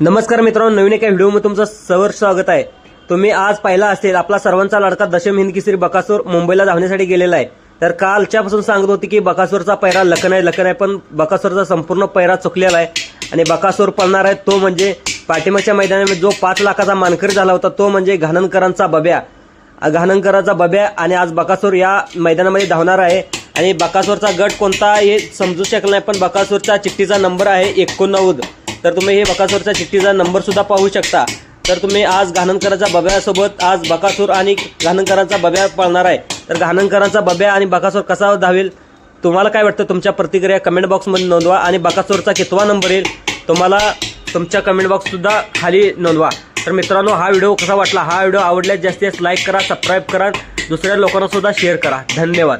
नमस्कार मित्रांनो नवीन एका व्हिडिओमध्ये तुमचं सवर स्वागत आहे. तुम्ही आज पाहिला असेल आपला सर्वांचा लाडका दशम हिंदकिसरी बकासूर मुंबईला धावण्यासाठी गेलेला आहे. तर कालच्यापासून सांगत होती की बकासूरचा पैरा लखन आहे लखन आहे पण बकासूरचा संपूर्ण पैरा चुकलेला आहे. आणि बकासूर पळणार आहे तो म्हणजे पाठिंबाच्या मैदानामध्ये जो पाच लाखाचा मानकरी झाला होता तो म्हणजे घाणनकरांचा बब्या. घाणनकरांचा बब्या आणि आज बकासूर या मैदानामध्ये धावणार आहे. आणि बकासूरचा गट कोणता हे समजू शकला नाही पण बकासूरचा चिठ्ठीचा नंबर आहे एकोणनव्वद. तर तुम्ही हे बकासूरच्या चिठ्ठीचा नंबरसुद्धा पाहू शकता. तर तुम्ही आज घाणनकरांच्या बब्यासोबत आज बकासूर आणि घाणनकरांचा बब्या पळणार आहे. तर घाणनकरांचा बब्या आणि बकासूर कसा धावेल? तुम्हाला काय वाटतं? तुमच्या प्रतिक्रिया कमेंट बॉक्समध्ये नोंदवा आणि बकासूरचा कितवा नंबर येईल? तुम्हाला तुमच्या कमेंट बॉक्ससुद्धा खाली नोंदवा. तर मित्रांनो हा व्हिडिओ कसा वाटला? हा व्हिडिओ आवडल्यास जास्तीत जास्त लाईक करा सबस्क्राईब करा. दुसऱ्या लोकांनासुद्धा शेअर करा. धन्यवाद.